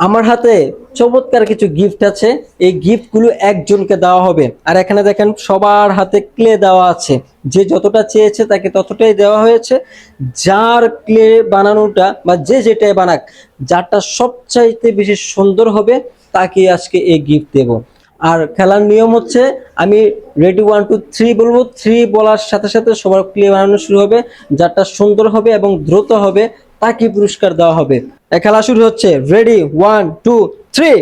আমার হাতে চমৎকার কিছু গিফট আছে। এই গিফটগুলো একজনকে দেওয়া হবে। আর এখানে দেখেন, সবার হাতে ক্লে দেওয়া আছে। যে যতটা চেয়েছে তাকে ততটাই দেওয়া হয়েছে। যার ক্লে বানানোটা বা যে যেটাই বানাক, যারটা সবচাইতে বেশি সুন্দর হবে তাকে আজকে এই গিফট দেব। আর খেলার নিয়ম হচ্ছে, আমি রেডি ওয়ান টু থ্রি বলব। থ্রি বলার সাথে সাথে সবার ক্লে বানানো শুরু হবে। যারটা সুন্দর হবে এবং দ্রুত হবে তাকে পুরস্কার দেওয়া হবে। খেলা শুরু হচ্ছে। রেডি ওয়ান টু থ্রি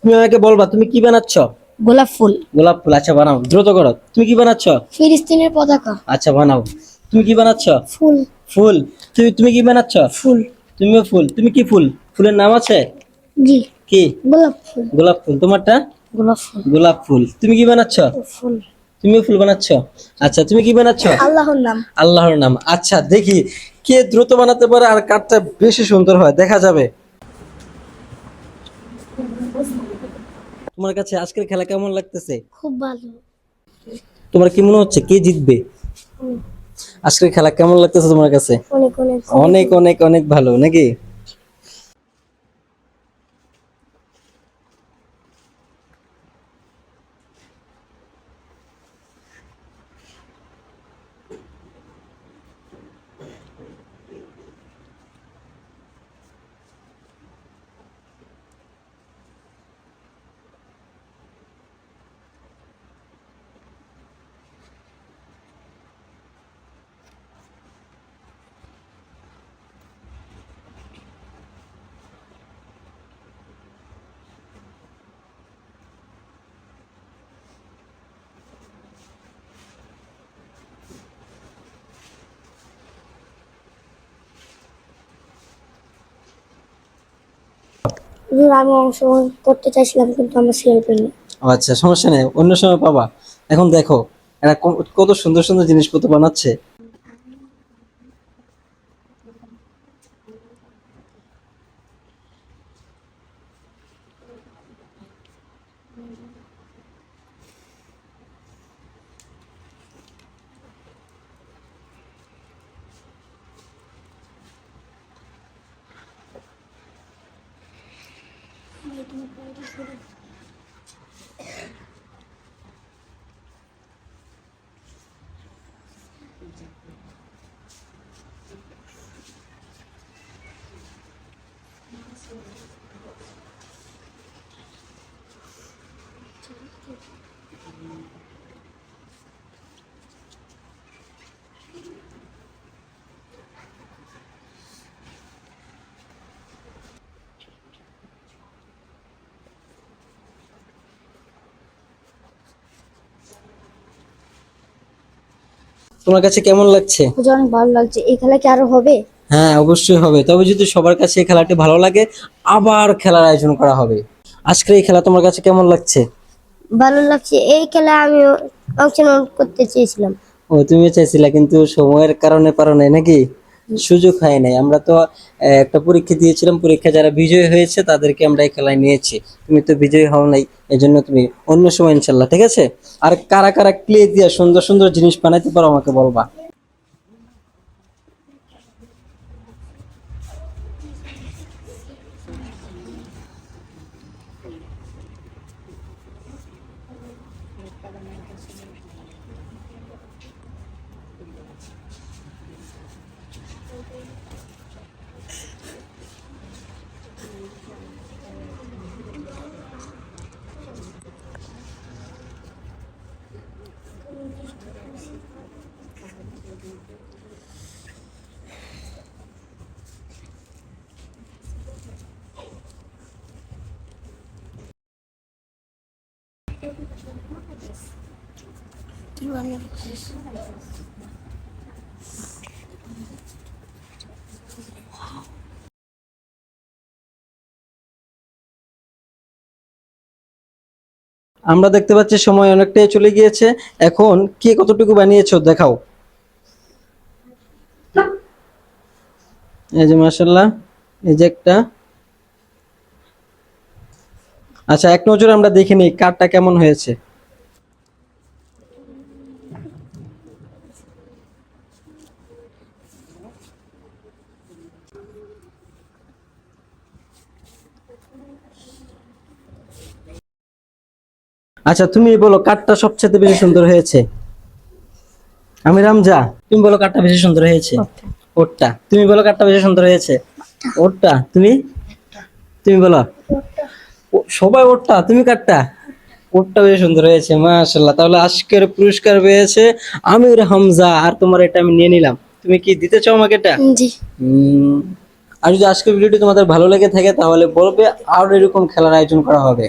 তুমি আমাকে বলবা তুমি কি বানাচ্ছ? গোলাপ ফুল। গোলাপ ফুল আচ্ছা বানাও। দ্রুত করো। তুমি কি বানাচ্ছ? ফিলিস্তিনের পতাকা। আচ্ছা বানাও। তুমি কি বানাচ্ছ? ফুল। ফুল। তুমি তুমি কি বানাচ্ছ? ফুল। তুমিও ফুল। তুমি কি ফুল? ফুলের নাম আছে? জি। কি? গোলাপ ফুল। গোলাপ ফুল। তোমারটা? গোলাপ ফুল। গোলাপ ফুল। তুমি কি বানাচ্ছ? ফুল। তুমিও ফুল বানাচ্ছ? আচ্ছা তুমি কি বানাচ্ছ? আল্লাহর নাম। আল্লাহর নাম। আচ্ছা দেখি। কে দ্রুত বানাতে পারে আর কাঠটা বেশি সুন্দর হয়? দেখা যাবে। তোমার কাছে আজকের খেলা কেমন লাগতেছে? খুব ভালো। তোমার কি মনে হচ্ছে? কে জিতবে? আজকের খেলা কেমন লাগতেছে তোমার কাছে? অনেক অনেক। অনেক অনেক অনেক ভালো নাকি? আমি অংশগ্রহণ করতে চাইছিলাম, কিন্তু আমার সিরিয়াল পাইনি আচ্ছা সমস্যা নেই, অন্য সময় পাবা। এখন দেখো, এরা কত সুন্দর সুন্দর জিনিসপত্র বানাচ্ছে। поэтому поводу что Thank you. তোমার কাছে কেমন লাগছে? অনেক ভালো লাগছে। এই খেলা কি আরও হবে? হ্যাঁ অবশ্যই হবে। তবে যদি সবার কাছে এই খেলাটি ভালো লাগে আবার খেলার আয়োজন করা হবে। আজকের এই খেলা তোমার কাছে কেমন লাগছে? ভালো লাগছে। এই খেলা আমি অংশগ্রহণ করতে চেয়েছিলাম। ও তুমি চাইছিলা কিন্তু সময়ের কারণে পারো নাই নাকি? সুযোগ হয় নাই। আমরা তো একটা পরীক্ষা দিয়েছিলাম, পরীক্ষা যারা বিজয়ী হয়েছে তাদেরকে আমরা এই খেলায় নিয়েছি। তুমি তো বিজয়ী হও নাই এই জন্য তুমি অন্য সময় ইনশাল্লাহ, ঠিক আছে? আর কারা কারা ক্লে দিয়ে সুন্দর সুন্দর জিনিস বানাইতে পারো আমাকে বলবা? আমরা দেখতে পাচ্ছি সময় অনেকটাই চলে গিয়েছে। এখন কে কতটুকু বানিয়েছো দেখাও। এই যে মাসাল্লাহ এই যে একটা। আচ্ছা এক নজরে আমরা দেখে নিই কারটা কেমন হয়েছে। আচ্ছা তুমি বলো কাঠটা সবচেয়ে বেশি সুন্দর হয়েছে। আমি রামজা, তুমি বলো কাঠটা বেশি সুন্দর হয়েছে। ওরটা, তুমি বলো কাঠটা বেশি সুন্দর হয়েছে। ওরটা, তুমি? তুমি বলো। সবাই ওরটা তুমি কাটটা ওরটা বেশ সুন্দর হয়েছে মাশাল্লাহ তাহলে আজকের পুরস্কার পেয়েছে আমির হামজা আর তোমার এটা আমি নিয়ে নিলাম। তুমি কি দিতে চাও আমাকে এটা? জি। আর যদি আজকের ভিডিওটি তোমাদের ভালো লেগে থাকে তাহলে বলবে আরও এরকম খেলার আয়োজন করা হবে।